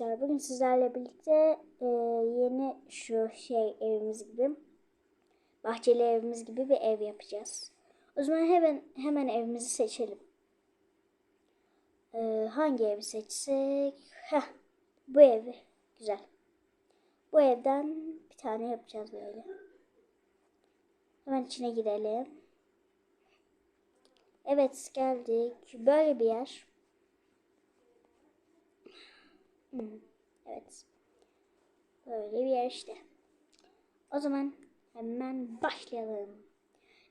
arkadaşlar bugün sizlerle birlikte e, yeni şu şey evimiz gibi bahçeli evimiz gibi bir ev yapacağız. O zaman hemen hemen evimizi seçelim. E, hangi evi seçsek? Heh, bu evi. Güzel. Bu evden bir tane yapacağız böyle. Hemen içine girelim. Evet geldik. Böyle bir yer. Hmm, evet. Böyle bir yer işte. O zaman hemen başlayalım.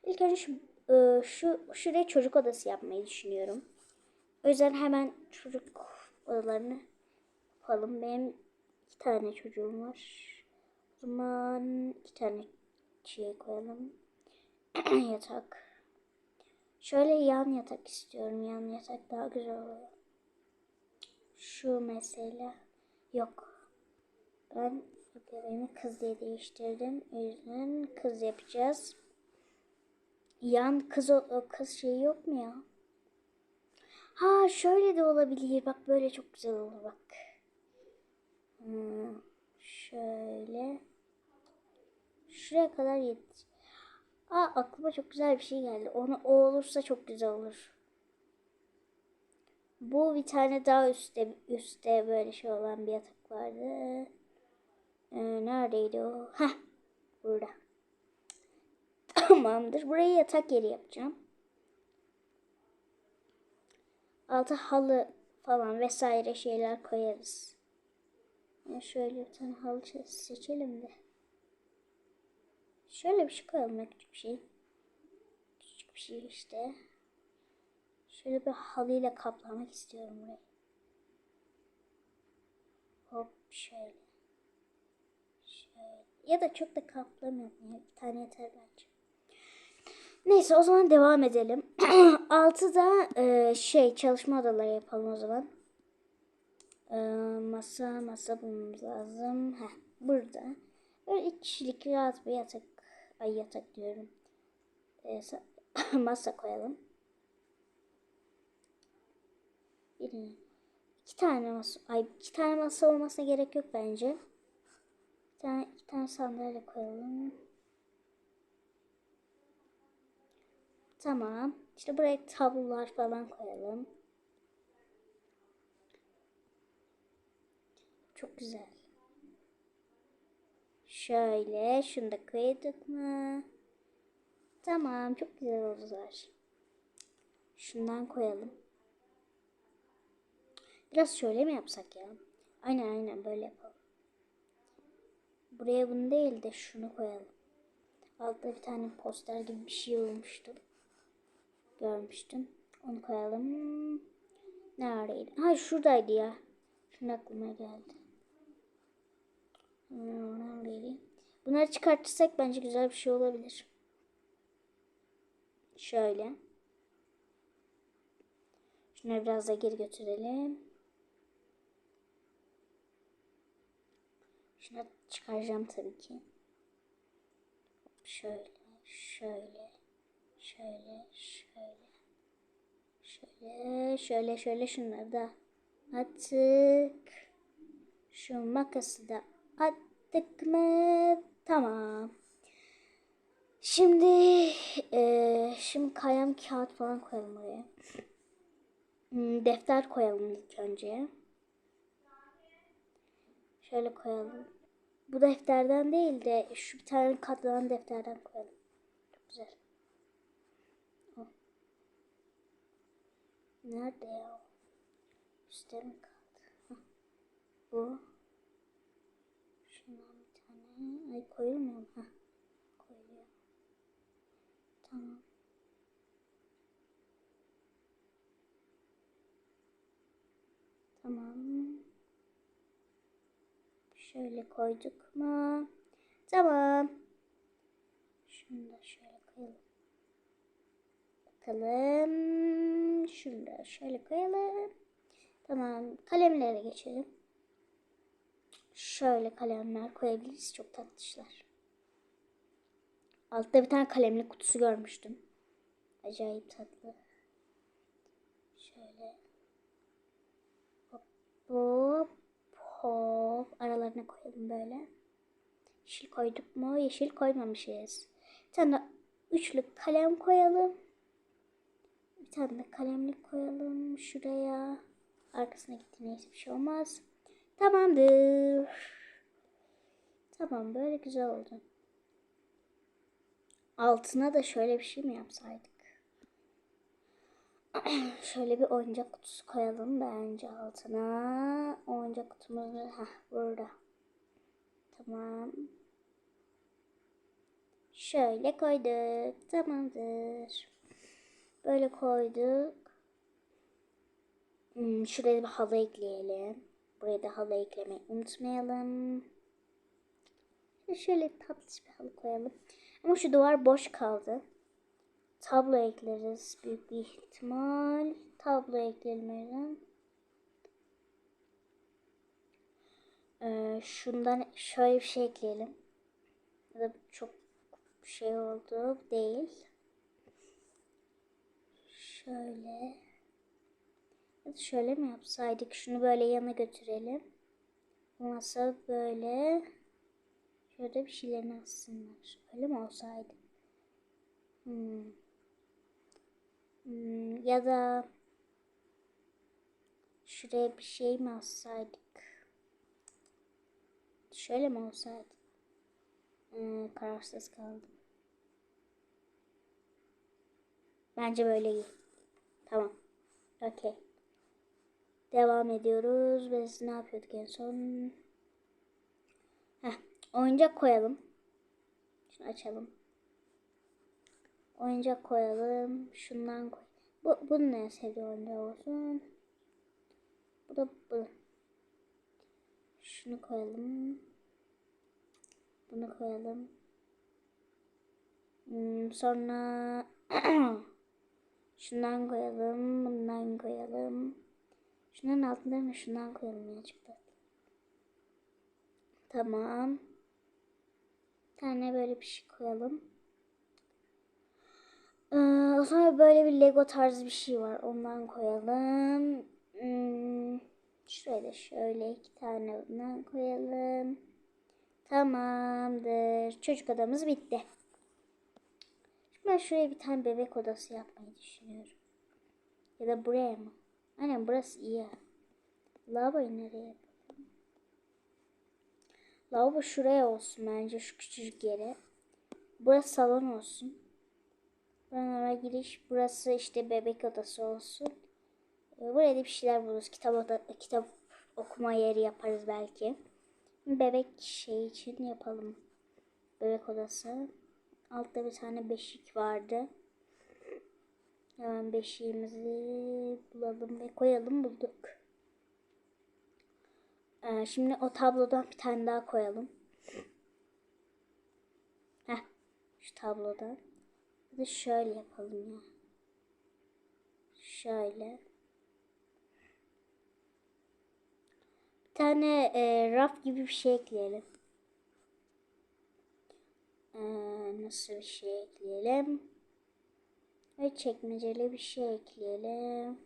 İlk önce şu, e, şu şuraya çocuk odası yapmayı düşünüyorum. O yüzden hemen çocuk odalarını yapalım. Benim iki tane çocuğum var. O zaman iki tane şey koyalım. yatak. Şöyle yan yatak istiyorum. Yan yatak daha güzel oluyor. Şu mesela yok. Ben bebeğimi kız diye değiştirdim. O yüzden kız yapacağız. Yan kız o kız şeyi yok mu ya? Ha şöyle de olabilir. Bak böyle çok güzel olur bak. Hmm, şöyle. Şuraya kadar yet. Aa aklıma çok güzel bir şey geldi. Onu o olursa çok güzel olur. Bu bir tane daha üstte üstte böyle şey olan bir yatak vardı. Ee, neredeydi o? Heh, burada. Tamamdır. Burayı yatak yeri yapacağım. Altı halı falan vesaire şeyler koyarız. Yani şöyle bir tane halı seçelim de. Şöyle bir şey koyalım küçük bir şey. Küçük bir şey işte. Şöyle bir halıyla kaplamak istiyorum burayı. Hop şöyle. Şöyle. Ya da çok da kaplamayalım. Ya. Bir tane yeter bence. Neyse o zaman devam edelim. Altıda e, şey çalışma odaları yapalım o zaman. E, masa masa bulmamız lazım. Heh, burada. Böyle iki kişilik rahat bir yatak. Ay yatak diyorum. E, masa koyalım. Birini. İki tane masa. Ay iki tane masa olmasına gerek yok bence. Bir tane, iki tane sandalye koyalım. Tamam. İşte buraya tablolar falan koyalım. Çok güzel. Şöyle şunu da koyduk mu? Tamam çok güzel oldular. Şundan koyalım. Biraz şöyle mi yapsak ya? Aynen aynen böyle yapalım. Buraya bunu değil de şunu koyalım. Altta bir tane poster gibi bir şey olmuştu. Görmüştüm. Onu koyalım. Neredeydi? Ha şuradaydı ya. Şunun aklıma geldi. Neredeydi? Bunları çıkartırsak bence güzel bir şey olabilir. Şöyle. Şunları biraz da geri götürelim. Şunu çıkaracağım tabii ki. Şöyle, şöyle, şöyle, şöyle. Şöyle, şöyle, şöyle şunları da attık. Şu makası da attık mı? Tamam. Şimdi e, şimdi kalem kağıt falan koyalım oraya. Hmm, defter koyalım ilk önce. Şöyle koyalım. Bu defterden değil de şu bir tane katlanan defterden koyalım. Çok güzel. Nerede ya? Üstte mi kaldı? Bu. Şundan bir tane. Ay koyulmuyor mu? Hah. Koyuluyor. Tamam. Tamam. Şöyle koyduk mu? Tamam. Şunu da şöyle koyalım. Bakalım. Şunu da şöyle koyalım. Tamam. Kalemlere geçelim. Şöyle kalemler koyabiliriz. Çok tatlışlar. Altta bir tane kalemli kutusu görmüştüm. Acayip tatlı. Şöyle. Hop hop kenarlarına koyalım böyle. Yeşil koyduk mu? Yeşil koymamışız. Bir tane üçlü kalem koyalım. Bir tane de kalemlik koyalım şuraya. Arkasına gitti neyse bir şey olmaz. Tamamdır. Tamam böyle güzel oldu. Altına da şöyle bir şey mi yapsaydık? şöyle bir oyuncak kutusu koyalım bence altına. Oyuncak kutumuz heh, burada. Tamam. Şöyle koyduk. Tamamdır. Böyle koyduk. Hmm, şuraya bir halı ekleyelim. Buraya da halı eklemeyi unutmayalım. Şöyle tatlı bir halı koyalım. Ama şu duvar boş kaldı. Tablo ekleriz büyük bir ihtimal. Tablo ekleyelim. Ee, şundan şöyle bir şey ekleyelim. Ya da çok şey oldu değil. Şöyle. Ya da şöyle mi yapsaydık? Şunu böyle yana götürelim. Masa böyle. Şöyle bir şeylerini assınlar. Öyle mi olsaydı? Hmm. Hmm, ya da şuraya bir şey mi assaydık? Şöyle mi olsaydı? Hmm, kararsız kaldım. Bence böyle iyi. Tamam. Okey. Devam ediyoruz. Biz ne yapıyorduk en son? Heh, oyuncak koyalım. Şunu açalım. Oyuncak koyalım. Şundan koy. Bu, bunun en sevdiği oyuncak olsun. Bu da bu. Şunu koyalım. Bunu koyalım. Hmm, sonra şundan koyalım. Bundan koyalım. Şunların altında şundan koyalım ya çıktı. Tamam. Bir tane böyle bir şey koyalım. Ee, sonra böyle bir Lego tarzı bir şey var. Ondan koyalım. Hmm, da şöyle iki tane bundan koyalım. Tamamdır. Çocuk odamız bitti. Şimdi ben şuraya bir tane bebek odası yapmayı düşünüyorum. Ya da buraya mı? Aynen burası iyi. Lavaboyu nereye? Lavabo şuraya olsun bence şu küçücük yere. Burası salon olsun. Giriş. Burası işte bebek odası olsun. Ee, buraya da bir şeyler buluruz. Kitap, oda, kitap okuma yeri yaparız belki. Bebek şey için yapalım. Bebek odası. Altta bir tane beşik vardı. Hemen beşiğimizi bulalım ve koyalım bulduk. Ee, şimdi o tablodan bir tane daha koyalım. Heh, şu tablodan. De şöyle yapalım ya. Şöyle. Bir tane e, raf gibi bir şey ekleyelim. Ee, nasıl bir şey ekleyelim? Ve çekmeceli bir şey ekleyelim.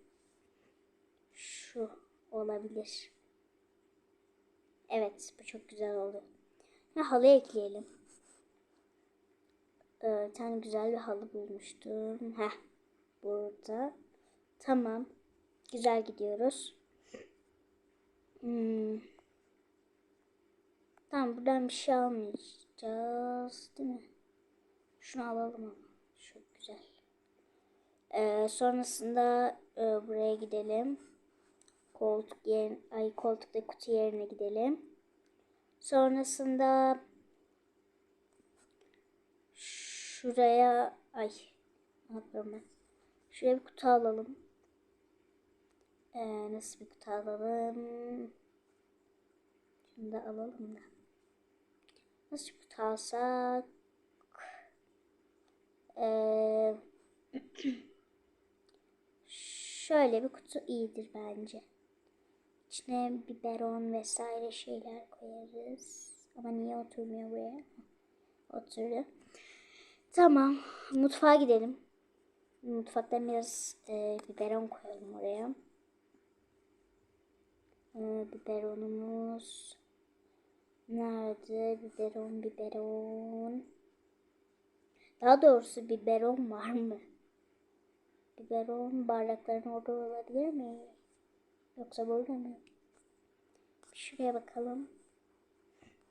Şu olabilir. Evet bu çok güzel oldu. Ve halı ekleyelim. Bir tane güzel bir halı bulmuştum. Heh burada. Tamam. Güzel gidiyoruz. Hmm. Tamam buradan bir şey almayacağız değil mi? Şunu alalım ama. Çok güzel. Ee, sonrasında e, buraya gidelim. Koltuk yer, ay koltukta kutu yerine gidelim. Sonrasında şuraya ay yapıyorum ben? Şuraya bir kutu alalım. Ee, nasıl bir kutu alalım? Şunu da alalım da. Nasıl bir kutu alsak? Ee, şöyle bir kutu iyidir bence. İçine biberon vesaire şeyler koyarız. Ama niye oturmuyor buraya? Oturdu. Tamam. Mutfağa gidelim. Mutfaktan biraz e, biberon koyalım oraya. E, biberonumuz. Nerede? Biberon, biberon. Daha doğrusu biberon var mı? Biberon bardakların orada olabilir mi? Yoksa burada mı? Şuraya bakalım.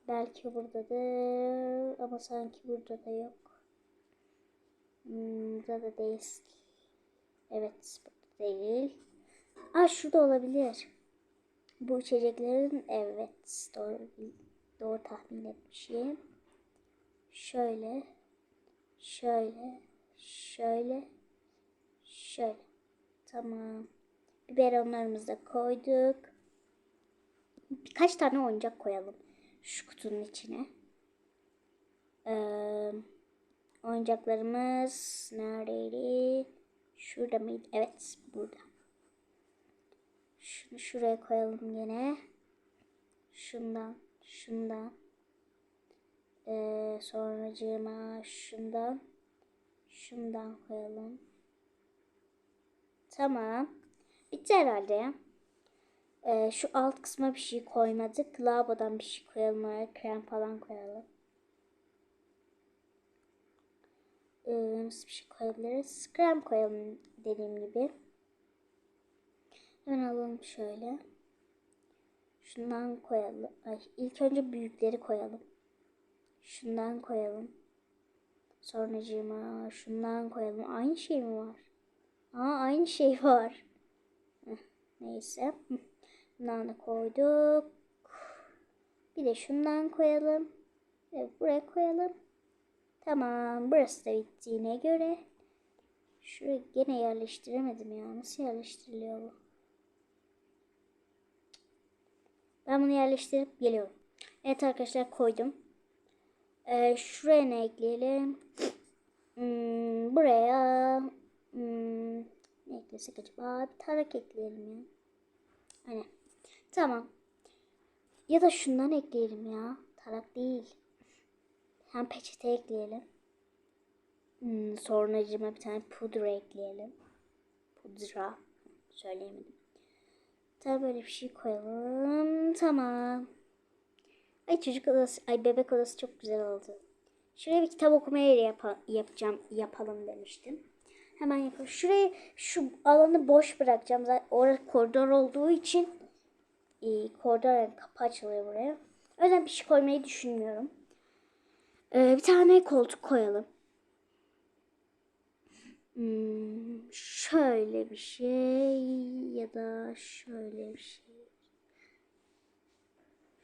Belki buradadır ama sanki burada da yok. Hmm, burada da değil. Evet, burada değil. Aa şurada olabilir. Bu içeceklerin evet doğru doğru tahmin etmişim. Şöyle, şöyle, şöyle, şöyle. Tamam. Biberonlarımızı da koyduk. Birkaç tane oyuncak koyalım şu kutunun içine. Ee, oyuncaklarımız neredeydi? Şurada mıydı? Evet, burada. Şunu şuraya koyalım yine. Şundan, şundan. Ee, sonracığıma şundan, şundan koyalım. Tamam. Bitti herhalde. Ee, şu alt kısma bir şey koymadık. Lavabodan bir şey koyalım. Krem falan koyalım. Ee, nasıl bir şey koyabiliriz? Krem koyalım dediğim gibi. Hemen alalım şöyle. Şundan koyalım. Ay, ilk önce büyükleri koyalım. Şundan koyalım. Sonracığıma şundan koyalım. Aynı şey mi var? Aa aynı şey var. Neyse. Bundan da koyduk. Bir de şundan koyalım. Evet buraya koyalım. Tamam burası da bittiğine göre. Şuraya gene yerleştiremedim ya. Nasıl yerleştiriliyor bu? Ben bunu yerleştirip geliyorum. Evet arkadaşlar koydum. Ee, şuraya ne ekleyelim? Hmm, buraya hmm, ne eklesek acaba? Bir tarak ekleyelim ya. Hani tamam. Ya da şundan ekleyelim ya. Tarak değil. Hem peçete ekleyelim. Hmm, sonracıma bir tane pudra ekleyelim. Pudra. Söyleyemedim. Tabii böyle bir şey koyalım. Tamam. Ay çocuk odası, ay bebek odası çok güzel oldu. Şuraya bir kitap okuma yeri yap yapacağım, yapalım demiştim. Hemen yapalım. Şurayı, şu alanı boş bırakacağım. Zaten orası koridor olduğu için e, koridor yani kapı açılıyor buraya. O yüzden bir şey koymayı düşünmüyorum. Ee, bir tane koltuk koyalım. Hmm, şöyle bir şey ya da şöyle bir şey.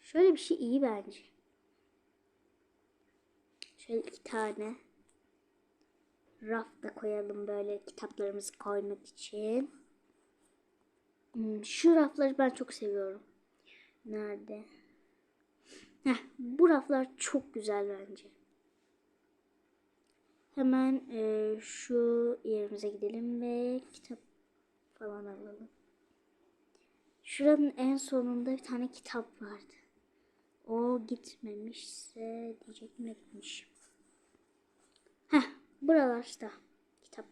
Şöyle bir şey iyi bence. Şöyle iki tane raf da koyalım böyle kitaplarımızı koymak için. Hmm, şu rafları ben çok seviyorum. Nerede? Heh, bu raflar çok güzel bence. Hemen e, şu yerimize gidelim ve kitap falan alalım. Şuranın en sonunda bir tane kitap vardı. O gitmemişse diyecektim gitmiş. Heh, buralarda kitap.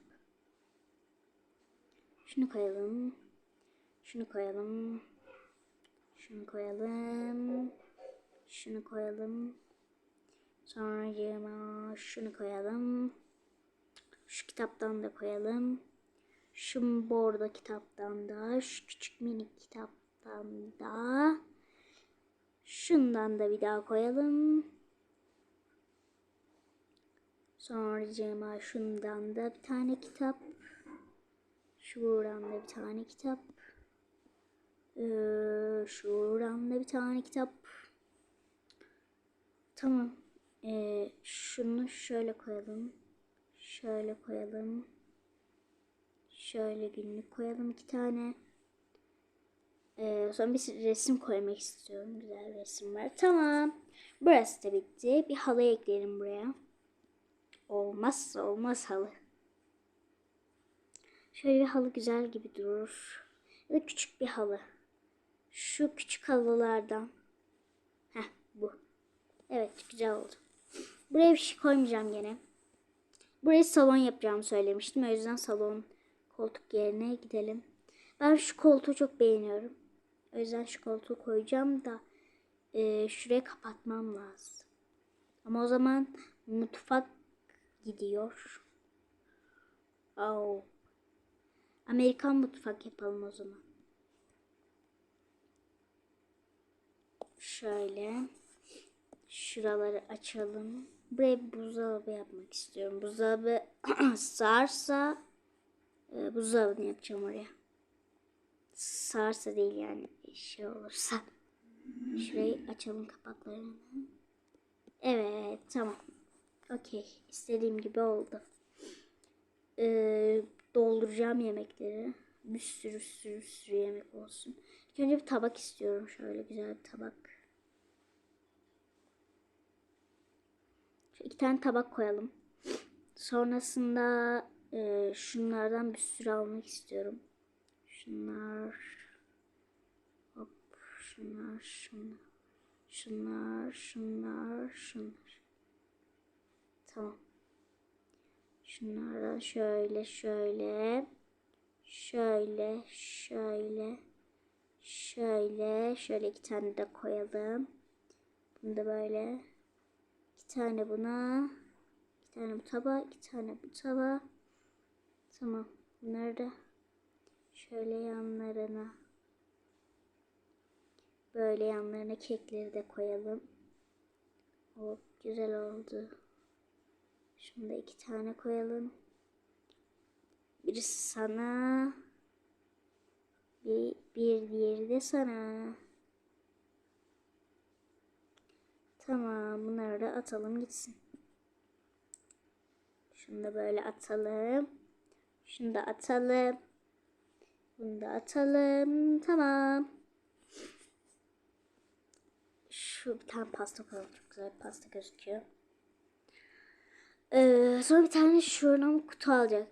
Şunu koyalım. Şunu koyalım. Şunu koyalım. Şunu koyalım. Sonra şunu koyalım. Şu kitaptan da koyalım. Şu bordo kitaptan da, şu küçük minik kitaptan da. Şundan da bir daha koyalım. Sonra şundan da bir tane kitap. Şuradan da bir tane kitap. Ee, şuradan da bir tane kitap. Tamam. Ee, şunu şöyle koyalım. Şöyle koyalım. Şöyle günlük koyalım iki tane. Ee, sonra bir resim koymak istiyorum. Güzel resim var. Tamam. Burası da bitti. Bir halı ekleyelim buraya. Olmazsa olmaz halı. Şöyle bir halı güzel gibi durur. Ya da küçük bir halı. Şu küçük halılardan. Heh bu. Evet güzel oldu. Buraya bir şey koymayacağım gene. Burayı salon yapacağımı söylemiştim. O yüzden salon koltuk yerine gidelim. Ben şu koltuğu çok beğeniyorum. O yüzden şu koltuğu koyacağım da e, şuraya kapatmam lazım. Ama o zaman mutfak gidiyor. Oh. Amerikan mutfak yapalım o zaman. Şöyle. Şuraları açalım. Buraya buzdolabı yapmak istiyorum. Buzdolabı sığarsa e, buzdolabını yapacağım oraya. Sığarsa değil yani şey olursa. Şurayı açalım kapaklarını. Evet tamam. Okey. İstediğim gibi oldu. Ee, dolduracağım yemekleri. Bir sürü sürü sürü yemek olsun. Önce bir tabak istiyorum. Şöyle güzel bir tabak. Şu iki tane tabak koyalım. Sonrasında e, şunlardan bir sürü almak istiyorum. Şunlar. Hop. Şunlar. Şunlar. Şunlar. Şunlar. Şunlar. Tamam. Şunlardan şöyle şöyle. Şöyle şöyle. Şöyle. Şöyle iki tane de koyalım. Bunu da böyle. İki tane buna. İki tane bu taba. iki tane bu taba. Tamam. Bunları da şöyle yanlarına. Böyle yanlarına kekleri de koyalım. Hop güzel oldu. Şunu da iki tane koyalım. Birisi sana. Bir, bir diğeri de sana. Tamam bunları da atalım gitsin. Şunu da böyle atalım. Şunu da atalım. Bunu da atalım. Tamam. Şu bir tane pasta koyalım. Çok güzel bir pasta gözüküyor. Ee, sonra bir tane şuradan kutu alacak.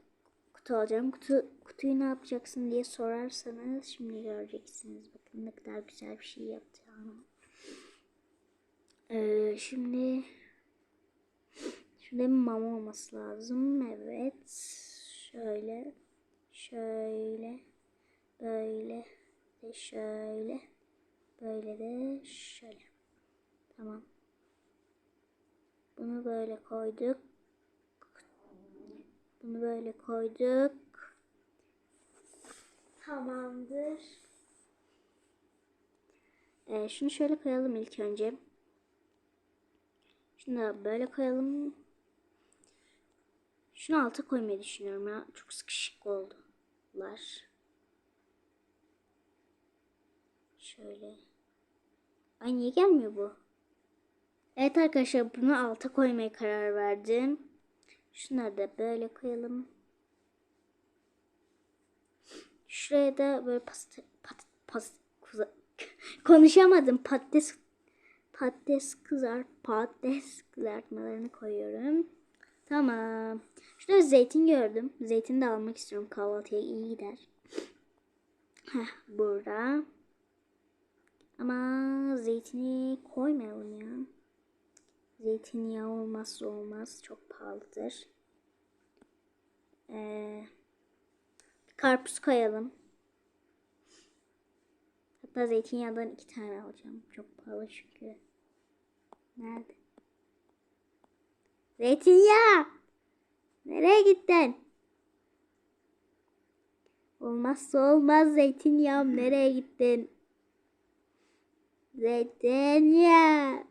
Kutu alacağım. Kutu, kutuyu ne yapacaksın diye sorarsanız şimdi göreceksiniz. Bakın ne kadar güzel bir şey yapacağım. Ee, şimdi şurada mama olması lazım. Evet. Şöyle. Şöyle. Böyle. Ve şöyle. Böyle de şöyle. Tamam. Bunu böyle koyduk. Bunu böyle koyduk. Tamamdır. Ee, şunu şöyle koyalım ilk önce. Şunu da böyle koyalım. Şunu alta koymayı düşünüyorum ya. Çok sıkışık oldular. Şöyle. Ay niye gelmiyor bu? Evet arkadaşlar bunu alta koymaya karar verdim. Şunları da böyle koyalım. Şuraya da böyle pasta, pat, pas, kuza, konuşamadım. Patates patates kızart patates kızartmalarını koyuyorum. Tamam. Şurada zeytin gördüm. Zeytin de almak istiyorum. Kahvaltıya iyi gider. Heh, burada. Ama zeytini koymayalım ya. Zeytinyağı olmazsa olmaz. Çok pahalıdır. Ee, karpuz koyalım. Hatta zeytinyağından iki tane alacağım. Çok pahalı çünkü. Nerede? Zeytinyağı! Nereye gittin? Olmazsa olmaz zeytinyağım. Nereye gittin? Zeytinyağı.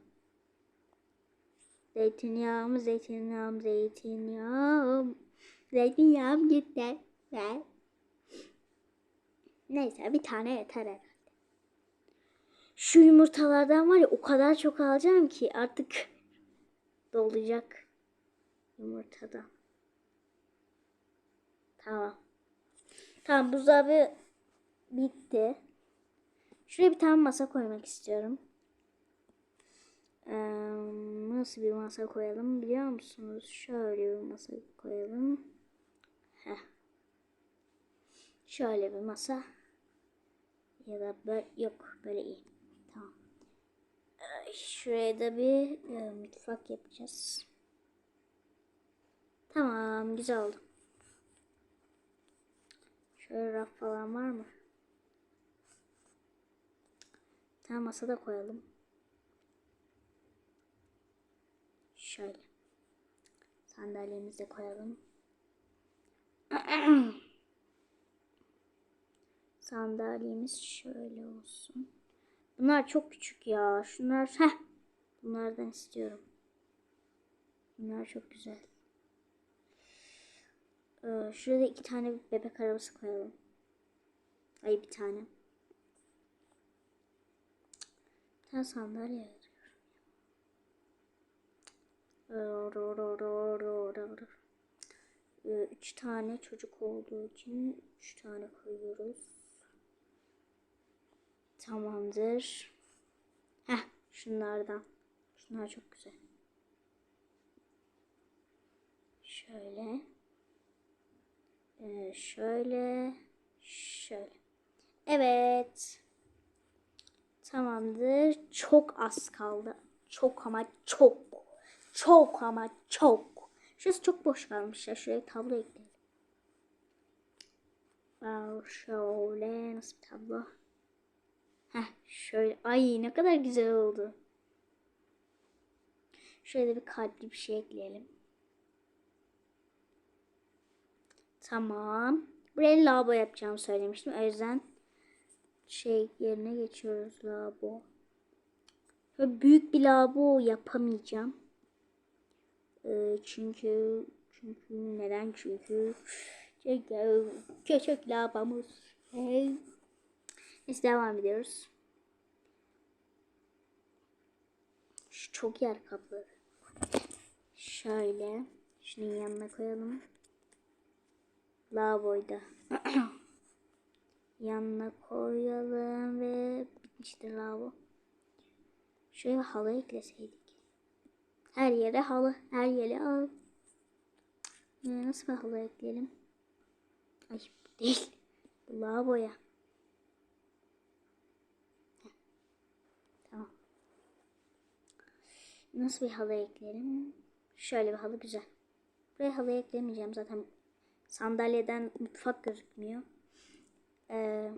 Zeytinyağım, zeytinyağım, zeytinyağım. Zeytinyağım gitti. Neyse bir tane yeter. Şu yumurtalardan var ya o kadar çok alacağım ki artık dolacak yumurtadan. Tamam. Tamam buzdolabı bitti. Şuraya bir tane masa koymak istiyorum. Ee, nasıl bir masa koyalım biliyor musunuz? Şöyle bir masa koyalım. Heh. Şöyle bir masa. Ya da böyle yok böyle iyi. Tamam. Şuraya da bir e, mutfak yapacağız. Tamam güzel oldu. Şöyle raf falan var mı? Tane masa da koyalım. Şöyle. Sandalyemizi de koyalım. Sandalyemiz şöyle olsun. Bunlar çok küçük ya. Şunlar heh. Bunlardan istiyorum. Bunlar çok güzel. Ee, şurada iki tane bebek arabası koyalım. Ay bir tane. Bir tane sandalye. Ee, üç tane çocuk olduğu için üç tane koyuyoruz. Tamamdır. Heh, şunlardan. Şunlar çok güzel. Şöyle. Ee, şöyle. Şöyle. Evet. Tamamdır. Çok az kaldı. Çok ama çok. Çok ama çok. Şurası çok boş kalmış ya. Şuraya tablo ekleyelim. Wow, şöyle nasıl bir tablo? Heh, şöyle. Ay ne kadar güzel oldu. Şöyle bir kalpli bir şey ekleyelim. Tamam. Buraya lavabo yapacağımı söylemiştim. O yüzden şey yerine geçiyoruz lavabo. Böyle büyük bir lavabo yapamayacağım. Ee, çünkü çünkü neden çünkü çünkü küçük lavabomuz. Hey. Neyse devam ediyoruz. Şu çok yer kapladı. Şöyle. Şunun yanına koyalım. Lavaboyu da yanına koyalım ve bitmiştir lavabo. Şöyle halı ekleseydik. Her yere halı, her yere al. Ee, nasıl bir halı ekleyelim? Ay değil. Lavaboya. Heh. Tamam. Nasıl bir halı ekleyelim? Şöyle bir halı güzel. Buraya halı eklemeyeceğim zaten sandalyeden mutfak gözükmüyor. Ee,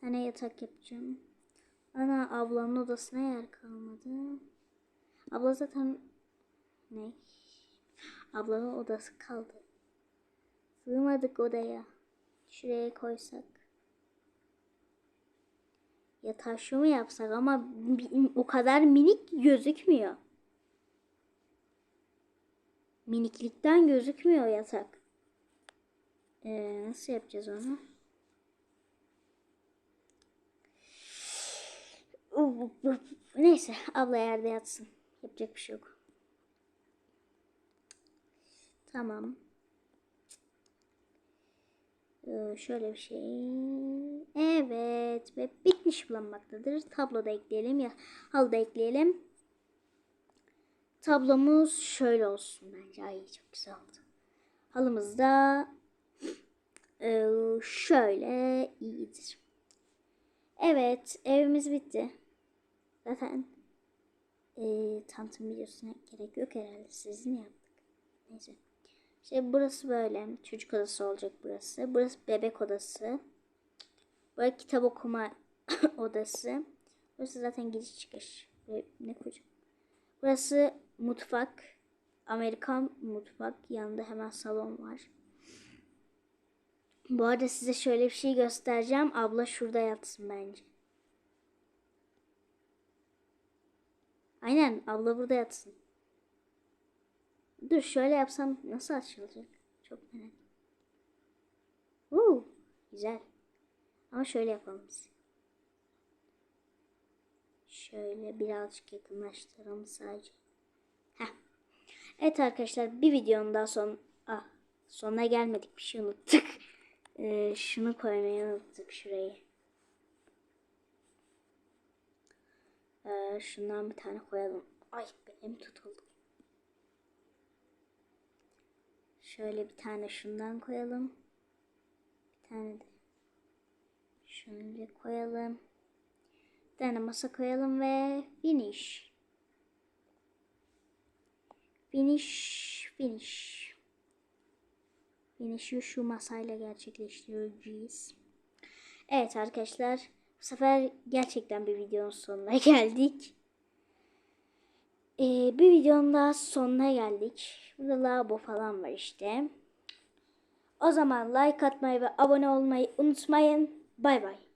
tane yatak yapacağım. Ana ablamın odasına yer kalmadı. Abla zaten ne? Ablanın odası kaldı. Sığmadık odaya. Şuraya koysak. Yatağı şu mu yapsak ama o kadar minik gözükmüyor. Miniklikten gözükmüyor yatak. Ee, nasıl yapacağız onu? Neyse abla yerde yatsın. Yapacak bir şey yok. Tamam. Ee, şöyle bir şey. Evet ve bitmiş bulunmaktadır. Tabloda ekleyelim ya halıda ekleyelim. Tablomuz şöyle olsun bence. Ay çok güzel oldu. Halımız da e, şöyle iyidir. Evet evimiz bitti. Zaten e, tanıtım videosuna gerek yok herhalde. Sizin yaptık. Neyse. İşte burası böyle. Çocuk odası olacak burası. Burası bebek odası. Burası kitap okuma odası. Burası zaten giriş çıkış. Ne koca. Burası mutfak. Amerikan mutfak. Yanında hemen salon var. Bu arada size şöyle bir şey göstereceğim. Abla şurada yatsın bence. Aynen abla burada yatsın. Dur şöyle yapsam nasıl açılacak? Çok merak. Uuu güzel. Ama şöyle yapalım biz. Şöyle birazcık yakınlaştıralım sadece. Heh. Evet arkadaşlar bir videonun daha son ah, sonuna gelmedik bir şey unuttuk. Ee, şunu koymayı unuttuk şurayı. Ee, şundan bir tane koyalım. Ay benim tutuldu. Şöyle bir tane şundan koyalım. Bir tane de şunu koyalım. Bir tane masa koyalım ve finish. Finish, finish. Finish'i şu masayla gerçekleştireceğiz. Evet arkadaşlar. Bu sefer gerçekten bir videonun sonuna geldik. Ee, bir videonun daha sonuna geldik. Burada lavabo falan var işte. O zaman like atmayı ve abone olmayı unutmayın. Bay bay.